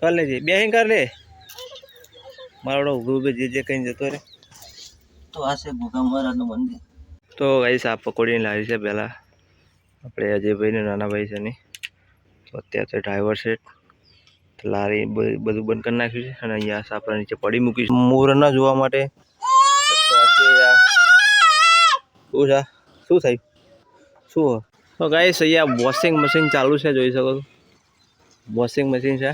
કર લેજે. બે કર લે. મારો ગુરુબે જે જે કઈ જતો રે તો આ છે ગોગા મહારાજનું મંદિર. તો ગાઈસ આ પકોડીની લારી છે પહેલાં. આપણે અજયભાઈને નાના ભાઈ છે ને. તો અત્યારે તો ડ્રાઈવર છે. લારી બધું બંધ કરી નાખ્યું છે અને અહીંયા સાપરા નીચે પડી મૂકી છે. મોરના જોવા માટે. તો આ છે શું છે શું થયું? શું? તો ગાઈસ અહીંયા વોશિંગ મશીન ચાલુ છે જોઈ શકો છો. વોશિંગ મશીન છે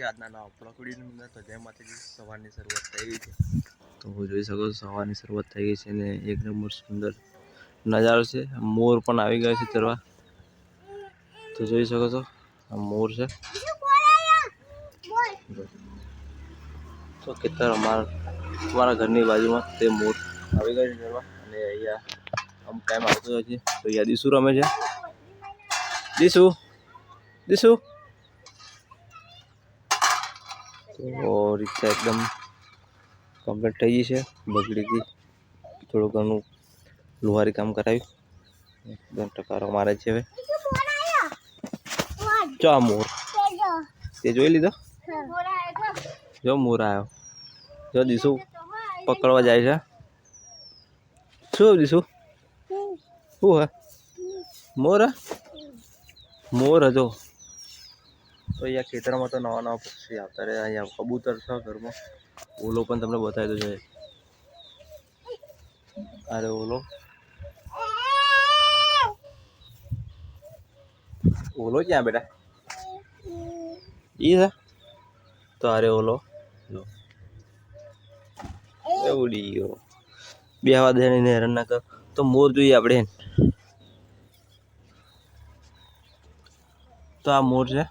છે આજના નવા પકોડીની અંદર તો જય માતાજી, સવારની શરૂઆત થઈ ગઈ છે. તો હું જોઈ શકો છો, સવારની શરૂઆત થઈ ગઈ છે અને એક નંબર સુંદર નજારો છે. મોર પણ આવી ગયો છે ચરવા. તો જોઈ શકો છો, આ મોર છે. તો ખેતર અમારા અમારા ઘરની બાજુમાં તે મોર આવી ગયો છે ચરવા. અને અહીંયા અમુક ટાઈમ આવતો હોય છે. તો અહીંયા દીસુ રમે છે. દીસુ દીસુ તો રિક્ષા એકદમ કમ્પ્લીટ થઈ ગઈ છે. બગડી ગઈ થોડું ઘણું લુહારી કામ કરાવ્યું. એકદમ ટકારો મારે છે હવે. ચો આ મોર. તે જોઈ લીધો? જો મોર આવ્યો જો દીસુ પકડવા જાય છે. શું દીસુ શું હે? મોર? મોર હજો તો અહીંયા ખેતરમાં તો નવા નવા પક્ષી આવતા રહે અહીંયા કબૂતર છે ઘરમાં. ઓલો પણ તમને બતાવી દો છે. અરે ઓલો. ઓલો ક્યાં બેટા? ઈ છે? તો અરે ઓલો. જો ઉડી ગયો બે હવા દેને હેરાન કર. તો મોર જોઈએ આપણે તો આ મોર છે.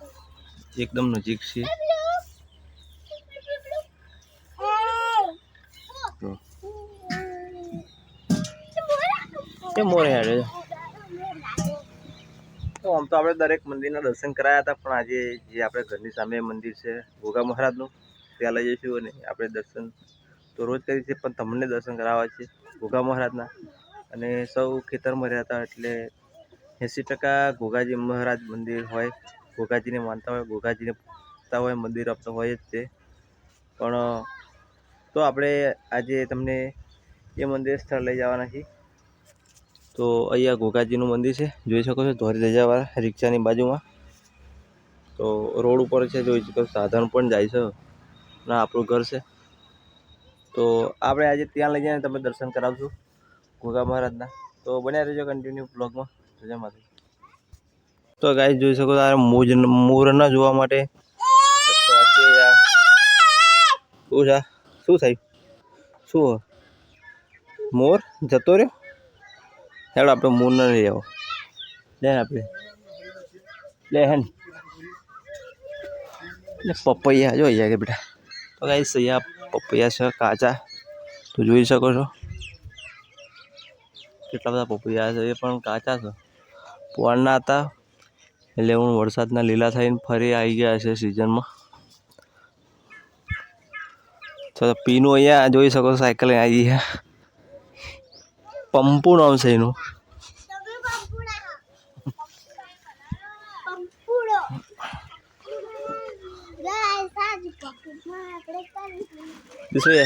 એકદમ નજીક છે. એ મોરે હારે. તો આમ તો આપણે દરેક મંદિરના દર્શન કરાયા હતા પણ આજે જે આપણે ઘરની સામે મંદિર છે ગોગા મહારાજનું ત્યાં લઈ જઈશું અને આપણે દર્શન તો રોજ કરીએ છીએ પણ તમને દર્શન કરાવવા છે ગોગા મહારાજના. અને સૌ ખેતરમાં રહ્યા હતા એટલે એંસી ટકા ગોગાજી મહારાજ મંદિર હોય ગોગાજીને માનતા હોય, ગોગાજીને પૂજતા હોય, મંદિર આપતા હોય જ તે. પણ, તો આપણે આજે તમને એ મંદિર સ્થળ લઈ જવાના છીએ. તો અહીંયા ગોગાજીનું મંદિર છે, જોઈ શકો છો, ધોરી ધજાવાળા રિક્ષાની બાજુમાં. તો રોડ ઉપર છે, જોઈ શકો છો, સાધન પણ જાય છે, ના આપણું ઘર છે. તો આપણે આજે ત્યાં લઈ જઈને તમે દર્શન કરાવશું ગોગા મહારાજના. તો બન્યા રહેજો કન્ટિન્યુ બ્લોગમાં માતા તો ગાય જોઈ શકો આ મોજ મોરના જોવા માટે. શું છે શું થયું? શું મોર? જતો રહ્યો? હેડ, આપણે મોર ન લઈ આવો. લે આપણે. લે હેન. પપૈયા, જો અહીંયા કે બેટા તો ગાઈસ અહીંયા પપૈયા છે, કાચા. તો જોઈ શકો છો. કેટલા બધા પપૈયા છે, એ પણ કાચા છે. પોળના હતા. એટલે હું વરસાદના લીલા થઈને ફરી આવી ગયા છે સિઝનમાં તો પીનું અહીંયા જોઈ શકો છો સાયકલ આવી છે પંપુ નામ છે એનું. શું છે?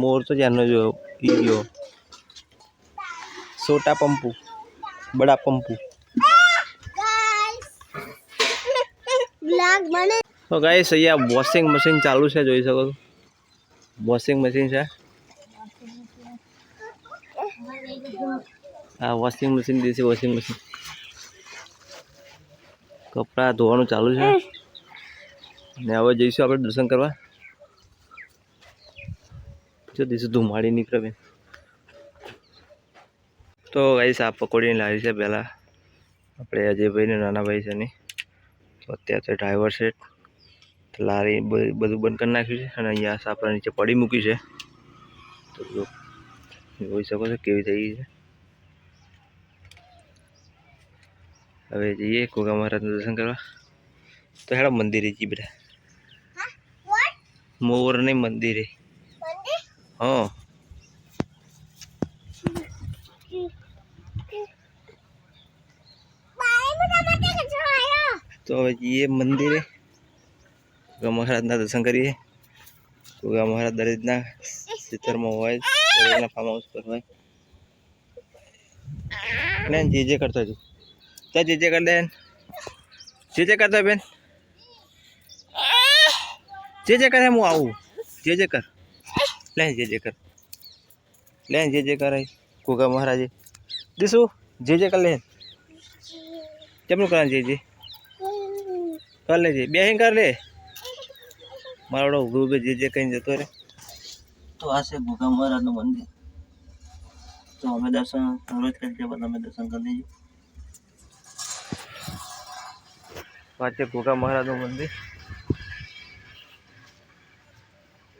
મોર તો જ્યાંનો જો પી ગયો. છોટા પંપુ. બડા પંપુ. તો ગાઈસ અહીંયા વોશિંગ મશીન ચાલુ છે જોઈ શકો છો. વોશિંગ મશીન છે. હા વોશિંગ મશીન દેશી વોશિંગ મશીન કપડાં ધોવાનું ચાલુ છે. ને હવે જઈશું આપણે દર્શન કરવા. જો દીશું ધુમાડી નીકળે બેન. તો ગાઈસ આ પકોડીની લાવી છે પહેલાં. આપણે અજયભાઈને નાના ભાઈ છે ને તો અત્યારે તો ડ્રાઈવર છે. લારી બધું બંધ કરી નાખ્યું છે અને અહીંયા સાપરા નીચે પડી મૂકી છે. તો જોઈ શકો છો કેવી થઈ ગઈ છે. હવે જઈએ કોગા મહારાજનું દર્શન કરવા. તો હેડા મંદિરે જઈએ બધા. મોર નહીં મંદિરે? હા. તો હવે જઈએ મંદિરે. ગોગા મહારાજના દર્શન કરીએ. ગોગા મહારાજ દરેક રીતના ખેતરમાં હોય, દરેકના ફાર્મ હાઉસ પર હોય. બેન જે જે કરતો તું ત્યાં જે જે કર દે જે જે કરતો બેન. જે જે કરે હું આવું. જે જે કર. લે જે જે કર. લે જે જે કરાય ગોગા મહારાજે. દીશું, જે જે કર લે. કેમનું કરે જે જે? કર લેજે. બે કર લે. મારો ઉભું જે જે કઈ જતો રે તો આ છે મહારાજનું મંદિર. તો અમે દર્શન રોજ કરીએ પણ અમે દર્શન કરી લઈએ વાંચે ગોગા મહારાજનું મંદિર.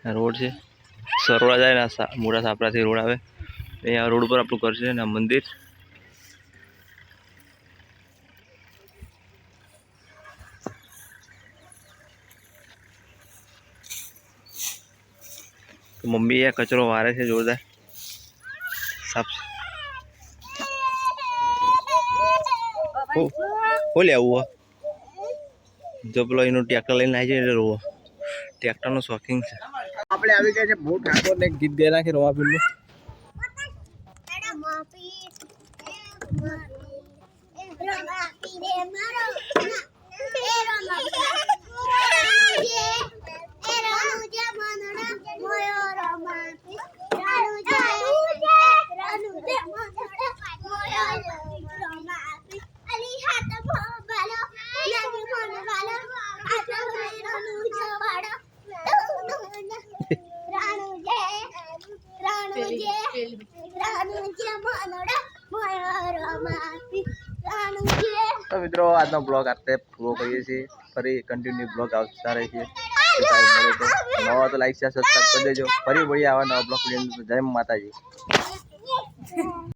આ રોડ છે. સરોડા જાય ને મોટા સાપરાથી રોડ આવે. અહીંયા રોડ પર આપણું ઘર છે ને આ મંદિર. મમ્મી એ કચરો વારે છે જોરદાર. સાફ. હું લે આવું જો પેલો એનું ટ્રેક્ટર લઈને આવી જાય રોવો. ટ્રેક્ટરનો શોખીન છે. આપણે આવી ગયા છે બહુ ઠાકોર ને ગીત ગયા નાખી રોમાપીરનું તો મિત્રો, આજનો બ્લોગ આપણે પૂરો કરીએ છીએ. ફરી કન્ટિન્યુ બ્લોગ આવતા રહે છે નવા તો લાઈક શેર સબસ્ક્રાઈબ કરી દેજો. ફરી વળી આવા નવા બ્લોગ જય માતાજી.